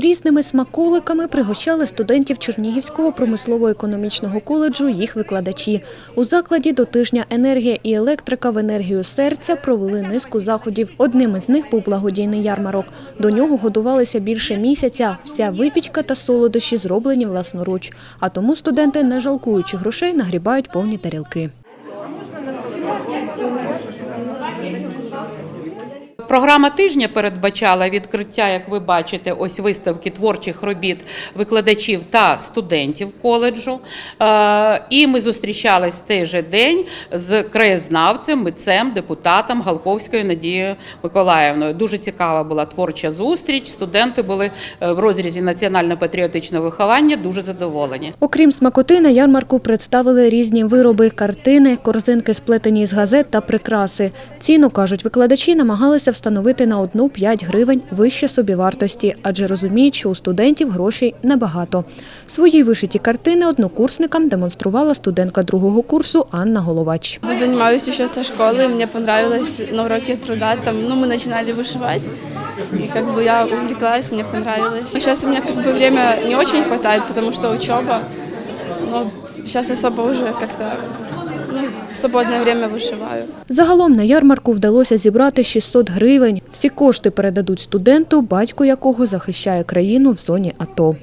Різними смаколиками пригощали студентів Чернігівського промислово-економічного коледжу їх викладачі. У закладі до тижня енергія і електрика в енергію серця провели низку заходів. Одним із них був благодійний ярмарок. До нього готувалися більше місяця. Вся випічка та солодощі зроблені власноруч. А тому студенти, не жалкуючи грошей, нагрібають повні тарілки. Програма тижня передбачала відкриття, як ви бачите, ось виставки творчих робіт викладачів та студентів коледжу. Е, І ми зустрічались цей же день з краєзнавцем, митцем, депутатом Галковською Надією Миколаївною. Дуже цікава була творча зустріч. Студенти були е, в розрізі національно-патріотичного виховання дуже задоволені. Окрім смакоти, на ярмарку представили різні вироби, картини, корзинки, сплетені з газет та прикраси. Ціну, кажуть викладачі, намагалися встановити на одну 5 гривень вище собівартості, адже розуміють, що у студентів грошей небагато. Свої вишиті картини однокурсникам демонструвала студентка другого курсу Анна Головач. Занимаюсь еще со школы, мне понравилось на уроке труда, там, ну, мы начинали вышивать, и как бы я увлеклась, мне понравилось. Сейчас у меня как бы время не очень хватает, потому что учеба, но сейчас особо уже как-то ну, в свободне время вишиваю. Загалом на ярмарку вдалося зібрати 600 гривень. Всі кошти передадуть студенту, батько якого захищає країну в зоні АТО.